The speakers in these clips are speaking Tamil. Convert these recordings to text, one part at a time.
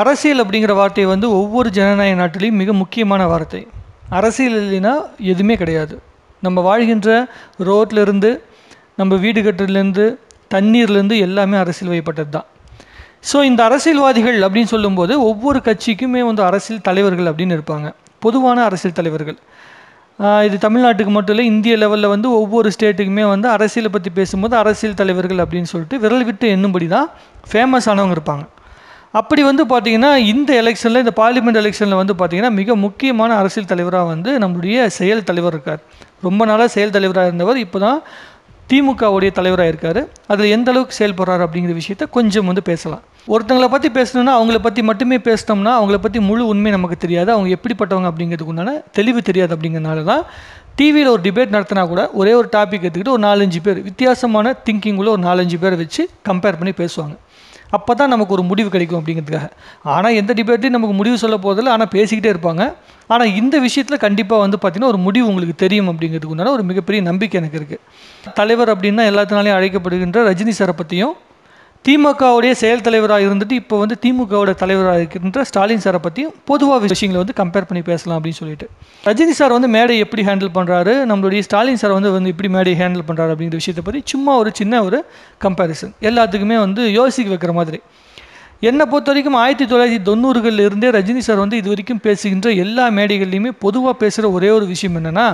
அரசியல் அப்படிங்கிற வார்த்தை வந்து ஒவ்வொரு ஜனநாயக நாட்டிலையும் மிக முக்கியமான வார்த்தை. அரசியல் இல்லைன்னா எதுவுமே கிடையாது. நம்ம வாழ்கின்ற ரோட்லேருந்து நம்ம வீடு கட்டுறதுலேருந்து தண்ணீர்லேருந்து எல்லாமே அரசியல் வயப்பட்டது தான் ஸோ இந்த அரசியல்வாதிகள் அப்படின்னு சொல்லும்போது ஒவ்வொரு கட்சிக்குமே வந்து அரசியல் தலைவர்கள் அப்படின்னு இருப்பாங்க. பொதுவான அரசியல் தலைவர்கள். இது தமிழ்நாட்டுக்கு மட்டும் இல்லை இந்திய லெவலில் வந்து ஒவ்வொரு ஸ்டேட்டுக்குமே வந்து அரசியலை பற்றி பேசும்போது அரசியல் தலைவர்கள் அப்படின்னு சொல்லிட்டு விரல் விட்டு எண்ணும்படி தான் ஃபேமஸ் ஆனவங்க இருப்பாங்க. அப்படி வந்து பார்த்தீங்கன்னா இந்த எலெக்ஷனில் இந்த பார்லிமெண்ட் எலெக்ஷனில் வந்து பார்த்தீங்கன்னா மிக முக்கியமான அரசியல் தலைவராக வந்து நம்முடைய செயல் தலைவர் இருக்கார். ரொம்ப நாளாக செயல் தலைவராக இருந்தவர் இப்போ தான் திமுகவுடைய தலைவராக இருக்கார். அதில் எந்த அளவுக்கு செயல்படுறாரு அப்படிங்கிற விஷயத்த கொஞ்சம் வந்து பேசலாம். ஒருத்தங்களை பற்றி பேசணும்னா அவங்கள பற்றி மட்டுமே பேசினோம்னா அவங்கள பற்றி முழு உண்மை நமக்கு தெரியாது. அவங்க எப்படிப்பட்டவங்க அப்படிங்கிறதுக்கு உண்டான தெளிவு தெரியாது அப்படிங்கிறனால தான் டிவியில் ஒரு டிபேட் நடத்தினா கூட ஒரே ஒரு டாபிக் எடுத்துக்கிட்டு ஒரு நாலஞ்சு பேர் வித்தியாசமான திங்கிங்குள்ள ஒரு நாலஞ்சு பேர் வச்சு கம்பேர் பண்ணி பேசுவாங்க. அப்போ தான் நமக்கு ஒரு முடிவு கிடைக்கும் அப்படிங்கிறதுக்காக. ஆனால் எந்த டிபேட்லையும் நமக்கு முடிவு சொல்ல போதில்லை ஆனால் பேசிக்கிட்டே இருப்பாங்க. ஆனால் இந்த விஷயத்தில் கண்டிப்பாக வந்து பார்த்திங்கன்னா ஒரு முடிவு உங்களுக்கு தெரியும் அப்படிங்கிறதுக்கு உண்டான ஒரு மிகப்பெரிய நம்பிக்கை எனக்கு இருக்குது தலைவர் அப்படின்னா எல்லாத்தினாலையும் அழைக்கப்படுகின்ற ரஜினி சாரை பற்றியும் திமுகவுடைய செயல் தலைவராக இருந்துட்டு இப்போ வந்து திமுகவோட தலைவராக இருக்கின்ற ஸ்டாலின் சாரை பற்றியும் பொதுவாக விஷயங்களை வந்து கம்பேர் பண்ணி பேசலாம் அப்படின்னு சொல்லிட்டு. ரஜினி சார் வந்து மேடை எப்படி ஹேண்டில் பண்ணுறாரு நம்மளுடைய ஸ்டாலின் சார் வந்து வந்து இப்படி மேடை ஹேண்டில் பண்ணுறாரு அப்படிங்கிற விஷயத்தை பற்றி சும்மா ஒரு சின்ன ஒரு கம்பேரிசன் எல்லாத்துக்குமே வந்து யோசிக்க வைக்கிற மாதிரி. என்னை பொறுத்த வரைக்கும் ஆயிரத்தி தொள்ளாயிரத்தி தொண்ணூறுகளில் இருந்தே ரஜினி சார் வந்து இது வரைக்கும் பேசுகின்ற எல்லா மேடைகள்லையுமே பொதுவாக பேசுகிற ஒரே ஒரு விஷயம் என்னென்னா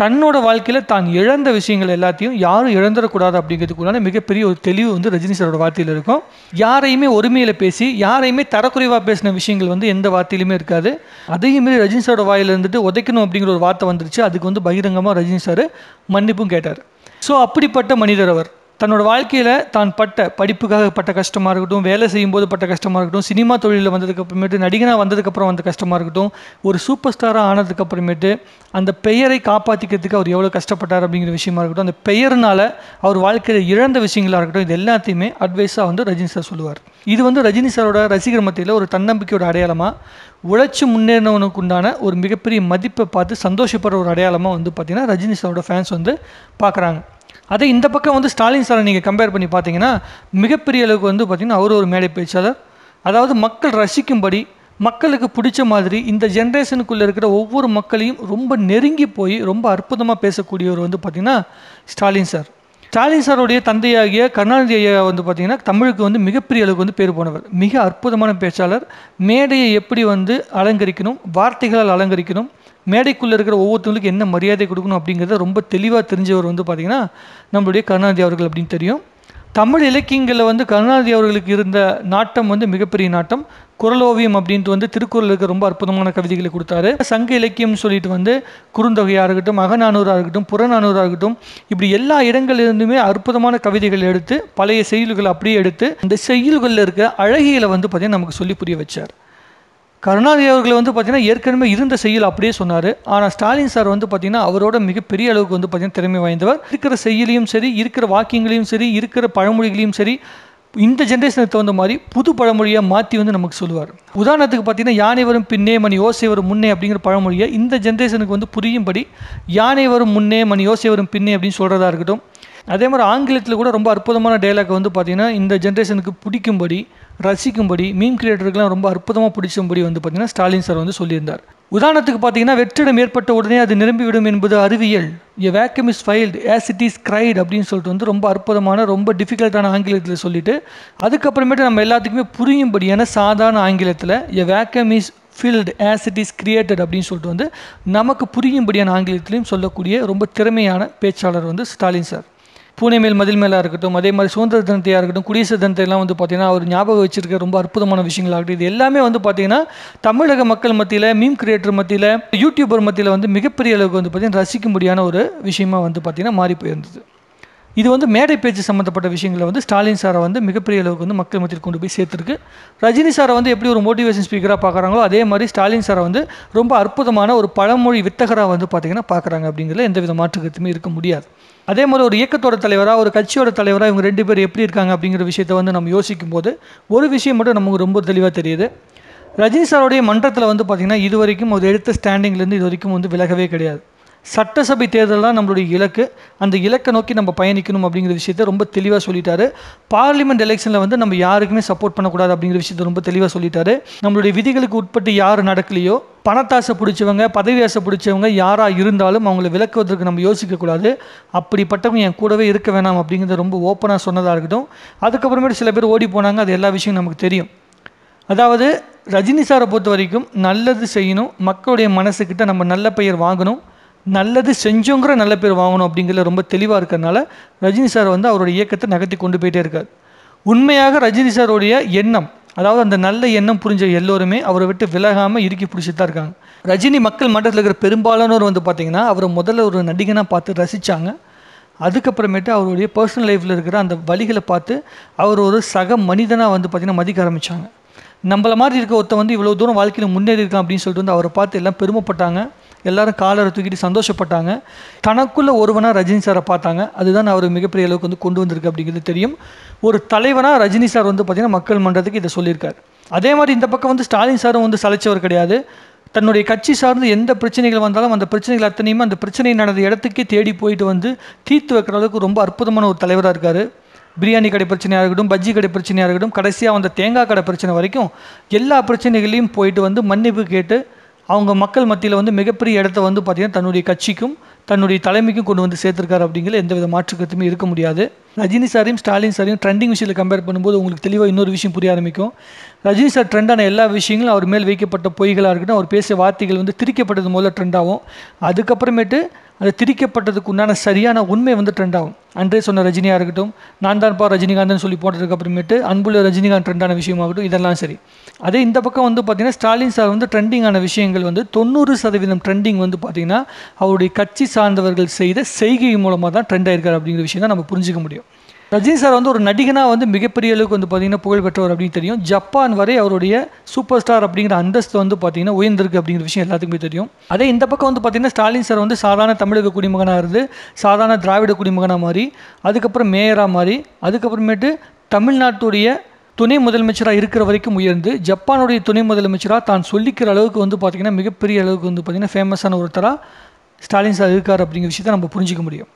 தன்னோட வாழ்க்கையில் தான் இழந்த விஷயங்கள் எல்லாத்தையும் யாரும் இழந்துடக்கூடாது அப்படிங்கிறதுக்குள்ளான மிகப்பெரிய ஒரு தெளிவு வந்து ரஜினி சாரோட வார்த்தையில் இருக்கும். யாரையுமே ஒருமையில் பேசி யாரையுமே தரக்குறைவாக பேசின விஷயங்கள் வந்து எந்த வார்த்தையிலுமே இருக்காது. அதையும் மீறி ரஜினி சாரோட வாயில் இருந்துட்டு உதைக்கணும் அப்படிங்கிற ஒரு வார்த்தை வந்துருச்சு. அதுக்கு வந்து பகிரங்கமாக ரஜினி சார் மன்னிப்பும் கேட்டார். ஸோ அப்படிப்பட்ட மனிதர் அவர். தன்னோட வாழ்க்கையில் தான் பட்ட படிப்புக்காக பட்ட கஷ்டமாக இருக்கட்டும் வேலை செய்யும்போது பட்ட கஷ்டமாக இருக்கட்டும் சினிமா தொழிலில் வந்ததுக்கு அப்புறமேட்டு நடிகனாக வந்ததுக்கப்புறம் வந்த கஷ்டமாக இருக்கட்டும் ஒரு சூப்பர் ஸ்டாராக ஆனதுக்கப்புறமேட்டு அந்த பெயரை காப்பாற்றிக்கிறதுக்கு அவர் எவ்வளோ கஷ்டப்பட்டார் அப்படிங்கிற விஷயமா இருக்கட்டும் அந்த பெயர்னால் அவர் வாழ்க்கையில் இழந்த விஷயங்களாக இருக்கட்டும் இது எல்லாத்தையுமே அட்வைஸாக வந்து ரஜினி சார் சொல்லுவார். இது வந்து ரஜினி சாரோட ரசிகர் மத்தியில் ஒரு தன்னம்பிக்கையோட அடையாளமாக உழைச்சி முன்னேறினவனுக்கு உண்டான ஒரு மிகப்பெரிய மதிப்பை பார்த்து சந்தோஷப்படுற ஒரு அடையாளமாக வந்து பார்த்திங்கன்னா ரஜினி சாரோட ஃபேன்ஸ் வந்து பார்க்குறாங்க அதே இந்த பக்கம் வந்து ஸ்டாலின் சாரை நீங்கள் கம்பேர் பண்ணி பார்த்தீங்கன்னா மிகப்பெரிய அளவுக்கு வந்து பார்த்திங்கன்னா அவர் ஒரு மேடை பேச்சாளர். அதாவது மக்கள் ரசிக்கும்படி மக்களுக்கு பிடிச்ச மாதிரி இந்த ஜென்ரேஷனுக்குள்ளே இருக்கிற ஒவ்வொரு மக்களையும் ரொம்ப நெருங்கி போய் ரொம்ப அற்புதமாக பேசக்கூடியவர் வந்து பார்த்திங்கன்னா ஸ்டாலின் சார். ஸ்டாலின் சாருடைய தந்தையாகிய கருணாநிதி ஐயா வந்து பார்த்திங்கன்னா தமிழுக்கு வந்து மிகப்பெரிய அளவுக்கு வந்து பேர் போனவர். மிக அற்புதமான பேச்சாளர். மேடையை எப்படி வந்து அலங்கரிக்கணும் வார்த்தைகளால் அலங்கரிக்கணும் மேடைக்குள்ளே இருக்கிற ஒவ்வொருத்தவங்களுக்கு என்ன மரியாதை கொடுக்கணும் அப்படிங்கிறத ரொம்ப தெளிவாக தெரிஞ்சவர் வந்து பார்த்திங்கன்னா நம்மளுடைய கருணாநிதி அவர்கள் அப்படின்னு தெரியும். தமிழ் இலக்கியங்களில் வந்து கருணாநிதி அவர்களுக்கு இருந்த நாட்டம் வந்து மிகப்பெரிய நாட்டம். குரலோவியம் அப்படின்ட்டு வந்து திருக்குறளுக்கு ரொம்ப அற்புதமான கவிதைகளை கொடுத்தாரு. சங்க இலக்கியம்னு சொல்லிட்டு வந்து குறுந்தொகையாக இருக்கட்டும் அகநானூறாக இருக்கட்டும் புறநானூறாக இருக்கட்டும் இப்படி எல்லா இடங்கள்லேருந்துமே அற்புதமான கவிதைகள் எடுத்து பழைய செய்யுள்களை அப்படியே எடுத்து இந்த செய்யுள்களில் இருக்க அழகியலை வந்து பார்த்திங்கன்னா நமக்கு சொல்லி புரிய வச்சார். கருணாநிதி அவர்கள் வந்து பார்த்திங்கன்னா ஏற்கனவே இருந்த செய்யுள் அப்படியே சொன்னார். ஆனால் ஸ்டாலின் சார் வந்து பார்த்திங்கன்னா அவரோட மிகப்பெரிய அளவுக்கு வந்து பார்த்திங்கன்னா திறமை வாய்ந்தவர். இருக்கிற செய்யலையும் சரி இருக்கிற வாக்கியங்களையும் சரி இருக்கிற பழமொழிகளையும் சரி இந்த ஜென்ரேஷனுக்கு தகுந்த மாதிரி புது பழமொழியாக மாற்றி வந்து நமக்கு சொல்லுவார். உதாரணத்துக்கு பார்த்தீங்கன்னா யானை வரும் பின்னே மணி யோசை வரும் முன்னே அப்படிங்கிற பழமொழியை இந்த ஜென்ரேஷனுக்கு வந்து புரியும்படி யானை வரும் முன்னே மணி யோசை வரும் பின்னே அப்படின்னு சொல்கிறதா இருக்கட்டும் அதே மாதிரி ஆங்கிலத்தில் கூட ரொம்ப அற்புதமான டைலாக் வந்து பார்த்திங்கன்னா இந்த ஜென்ரேஷனுக்கு பிடிக்கும்படி ரசிக்கும்படி மீன் கிரியேட்டருக்குலாம் ரொம்ப அற்புதமாக பிடிச்சபடி வந்து பார்த்திங்கன்னா ஸ்டாலின் சார் வந்து சொல்லியிருந்தார். உதாரணத்துக்கு பார்த்தீங்கன்னா வெற்றிடம் ஏற்பட்ட உடனே அது நிரம்பிவிடும் என்பது அறிவியல். A vacuum is filled as it is created அப்படின்னு சொல்லிட்டு வந்து ரொம்ப அற்புதமான ரொம்ப டிஃபிகல்ட்டான ஆங்கிலத்தில் சொல்லிட்டு அதுக்கப்புறமேட்டு நம்ம எல்லாத்துக்குமே புரியும்படியான சாதாரண ஆங்கிலத்தில் a vacuum is filled as it is created அப்படின்னு சொல்லிட்டு வந்து நமக்கு புரியும்படியான ஆங்கிலத்திலையும் சொல்லக்கூடிய ரொம்ப திறமையான பேச்சாளர் வந்து ஸ்டாலின் சார் பூனை மேல் மதில் மேலாக இருக்கட்டும் அதே மாதிரி சுதந்திர தினத்தையாக இருக்கட்டும் குடியரசு தினத்தையெல்லாம் வந்து பார்த்திங்கன்னா அவர் ஞாபகம் வச்சிருக்க ரொம்ப அற்புதமான விஷயங்களாகட்டும் இது எல்லாமே வந்து பார்த்திங்கன்னா தமிழக மக்கள் மத்தியில் மீம் கிரியேட்டர் மத்தியில் யூடியூபர் மத்தியில் வந்து மிகப்பெரிய அளவுக்கு வந்து பார்த்திங்கன்னா ரசிக்கும்படியான ஒரு விஷயமா வந்து பார்த்திங்கன்னா மாறி போயிருந்தது. இது வந்து மேடை பேச்சு சம்மந்தப்பட்ட விஷயங்களை வந்து ஸ்டாலின் சாரை வந்து மிகப்பெரிய அளவுக்கு வந்து மக்கள் மத்தியில் கொண்டு போய் சேர்த்துருக்கு. ரஜினி சாரை வந்து எப்படி ஒரு மோட்டிவேஷன் ஸ்பீக்கராக பார்க்குறாங்களோ அதே மாதிரி ஸ்டாலின் சாரை வந்து ரொம்ப அற்புதமான ஒரு பழமொழி வித்தகராக வந்து பார்த்திங்கன்னா பார்க்குறாங்க அப்படிங்கிறதுல எந்த வித மாற்று இருக்க முடியாது. அதே மாதிரி ஒரு இயக்கத்தோட தலைவராக ஒரு கட்சியோட தலைவராக இவங்க ரெண்டு பேர் எப்படி இருக்காங்க அப்படிங்கிற விஷயத்தை வந்து நம்ம யோசிக்கும் போது ஒரு விஷயம் மட்டும் நமக்கு ரொம்ப தெளிவாக தெரியுது. ரஜினி சாரோடைய மன்றத்தில் வந்து பார்த்திங்கன்னா இது வரைக்கும் ஒரு எடுத்த ஸ்டாண்டிங்லேருந்து இது வரைக்கும் வந்து விலகவே கிடையாது. சட்டசபை தேர்தல் தான் நம்மளுடைய இலக்கு. அந்த இலக்கை நோக்கி நம்ம பயணிக்கணும் அப்படிங்கிற விஷயத்த ரொம்ப தெளிவாக சொல்லிட்டாரு. பார்லிமெண்ட் எலெக்ஷனில் வந்து நம்ம யாருக்குமே சப்போர்ட் பண்ணக்கூடாது அப்படிங்கிற விஷயத்த ரொம்ப தெளிவாக சொல்லிட்டாரு. நம்மளுடைய விதிகளுக்கு உட்பட்டு யார் நடக்கலையோ பணத்தாசை பிடிச்சவங்க பதவி ஆசை பிடிச்சவங்க யாராக இருந்தாலும் அவங்கள விளக்குவதற்கு நம்ம யோசிக்கக்கூடாது. அப்படிப்பட்டவங்க என் கூடவே இருக்க வேணாம் அப்படிங்கிறத ரொம்ப ஓப்பனாக சொன்னதாக இருக்கட்டும். அதுக்கப்புறமேட்டு சில பேர் ஓடி போனாங்க அது எல்லா விஷயம் நமக்கு தெரியும். அதாவது ரஜினி சாரை பொறுத்த வரைக்கும் நல்லது செய்யணும் மக்களுடைய மனசுக்கிட்ட நம்ம நல்ல பெயர் வாங்கணும். நல்லது செஞ்சோங்கிற நல்ல பேர் வாங்கணும் அப்படிங்கிறத ரொம்ப தெளிவாக இருக்கிறனால ரஜினி சார் வந்து அவருடைய இயக்கத்தை நகர்த்தி கொண்டு போயிட்டே இருக்கார். உண்மையாக ரஜினி சாருடைய எண்ணம் அதாவது அந்த நல்ல எண்ணம் புரிஞ்ச எல்லோருமே அவரை விட்டு விலகாமல் இறுக்கி பிடிச்சிட்டு தான் இருக்காங்க. ரஜினி மக்கள் மன்றத்தில் இருக்கிற பெரும்பாலானோர் வந்து பார்த்திங்கன்னா அவரை முதல்ல ஒரு நடிகனாக பார்த்து ரசித்தாங்க அதுக்கப்புறமேட்டு அவருடைய பர்சனல் லைஃப்பில் இருக்கிற அந்த வழிகளை பார்த்து அவர் ஒரு சக மனிதனாக வந்து பார்த்திங்கன்னா மதிக்க ஆரம்பித்தாங்க நம்மள மாதிரி இருக்க ஒருத்த வந்து இவ்வளோ தூரம் வாழ்க்கையில் முன்னேறி இருக்கான் அப்படின்னு சொல்லிட்டு வந்து அவரை பார்த்து எல்லாம் பெருமைப்பட்டாங்க. எல்லாரும் காலரை தூக்கிட்டு சந்தோஷப்பட்டாங்க. தனக்குள்ளே ஒருவனாக ரஜினி சாரை பார்த்தாங்க. அதுதான் அவர் மிகப்பெரிய அளவுக்கு வந்து கொண்டு வந்திருக்கு அப்படிங்கிறது தெரியும். ஒரு தலைவனாக ரஜினி சார் வந்து பார்த்திங்கன்னா மக்கள் மன்றத்துக்கு இதை சொல்லியிருக்காரு. அதே மாதிரி இந்த பக்கம் வந்து ஸ்டாலின் சாரும் வந்து சலைச்சவர் கிடையாது. தன்னுடைய கட்சி சார்ந்து எந்த பிரச்சனைகள் வந்தாலும் அந்த பிரச்சனைகள் அத்தனையுமே அந்த பிரச்சனை நடந்த இடத்துக்கே தேடி போயிட்டு வந்து தீர்த்து வைக்கிற அளவுக்கு ரொம்ப அற்புதமான ஒரு தலைவராக இருக்கார். பிரியாணி கடை பிரச்சனையாக இருக்கட்டும் பஜ்ஜி கடை பிரச்சனையாக இருக்கட்டும் கடைசியாக வந்த தேங்காய் கடை பிரச்சனை வரைக்கும் எல்லா பிரச்சனைகளையும் போயிட்டு வந்து மன்னிப்பு கேட்டு அவங்க மக்கள் மத்தியில் வந்து மிகப்பெரிய இடத்த வந்து பார்த்திங்கன்னா தன்னுடைய கட்சிக்கும் தன்னுடைய தலைமைக்கும் கொண்டு வந்து சேர்த்துருக்காரு அப்படிங்கிற எந்த வித மாற்றுக்கருத்துமே இருக்க முடியாது. ரஜினி சாரையும் ஸ்டாலின் சாரையும் ட்ரெண்டிங் விஷயத்தில் கம்பேர் பண்ணும்போது உங்களுக்கு தெளிவாக இன்னொரு விஷயம் புரிய ஆரம்பிக்கும். ரஜினி சார் ட்ரெண்டான எல்லா விஷயங்களும் அவர் மேல் வைக்கப்பட்ட பொய்களாக இருக்கட்டும் அவர் பேசிய வார்த்தைகள் வந்து திரிக்கப்பட்டது முதல்ல ட்ரெண்டாகும் அதுக்கப்புறமேட்டு அது திரிக்கப்பட்டதுக்கு உண்டான சரியான உண்மை வந்து ட்ரெண்ட் ஆகும். அன்றே சொன்ன ரஜினியாக இருக்கட்டும் நான் தான்ப்பா ரஜினிகாந்த்னு சொல்லி போட்டதுக்கு அப்புறமேட்டு அன்புள்ள ரஜினிகாந்த் ட்ரெண்டான விஷயமாகட்டும் இதெல்லாம் சரி. அதே இந்த பக்கம் வந்து பார்த்திங்கன்னா ஸ்டாலின் சார் வந்து ட்ரெண்டிங்கான விஷயங்கள் வந்து தொண்ணூறு சதவீதம் ட்ரெண்டிங் வந்து பார்த்திங்கன்னா அவருடைய கட்சி சார்ந்தவர்கள் செய்த செய்கை மூலமாக தான் ட்ரெண்ட் ஆயிருக்கார் அப்படிங்கிற விஷயம் தான் நம்ம புரிஞ்சிக்க முடியும். ரஜினி சார் வந்து ஒரு நடிகனாக வந்து மிகப்பெரிய அளவுக்கு வந்து பார்த்திங்கன்னா புகழ் பெற்றவர் அப்படின்னு தெரியும். ஜப்பான் வரை அவருடைய சூப்பர் ஸ்டார் அப்படிங்கிற அந்தஸ்து வந்து பார்த்திங்கன்னா உயர்ந்திருக்கு அப்படிங்கிற விஷயம் எல்லாத்துக்குமே தெரியும். அதே இந்த பக்கம் வந்து பார்த்திங்கன்னா ஸ்டாலின் சார் வந்து சாதாரண தமிழக குடிமகனாக இருந்து சாதாரண திராவிட குடிமகனாக மாறி அதுக்கப்புறம் மேயராக மாறி அதுக்கப்புறமேட்டு தமிழ்நாட்டுடைய துணை முதலமைச்சராக இருக்கிற வரைக்கும் உயர்ந்து ஜப்பானுடைய துணை முதலமைச்சராக தான் சொல்லிக்கிற அளவுக்கு வந்து பார்த்திங்கன்னா மிகப்பெரிய அளவுக்கு வந்து பார்த்திங்கன்னா ஃபேமஸான ஒருத்தராக ஸ்டாலின் சார் இருக்கார் அப்படிங்கிற விஷயத்தை நம்ம புரிஞ்சிக்க முடியும்.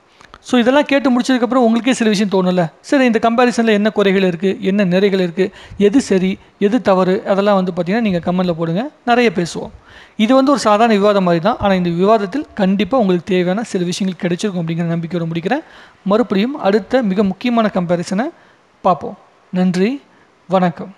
ஸோ இதெல்லாம் கேட்டு முடிச்சதுக்கப்புறம் உங்களுக்கே சில விஷயம் தோணும்ல. சரி இந்த கம்பேரிசனில் என்ன குறைகள் இருக்குது என்ன நிறைகள் இருக்குது எது சரி எது தவறு அதெல்லாம் வந்து பார்த்திங்கன்னா நீங்கள் கமெண்டில் போடுங்க. நிறைய பேசுவோம். இது வந்து ஒரு சாதாரண விவாதம் மாதிரி தான். ஆனால் இந்த விவாதத்தில் கண்டிப்பாக உங்களுக்கு தேவையான சில விஷயங்கள் கிடைச்சிருக்கும் அப்படிங்கிற நம்பிக்கையோடு முடிக்கிறேன். மறுபடியும் அடுத்த மிக முக்கியமான கம்பேரிசனை பார்ப்போம். நன்றி வணக்கம்.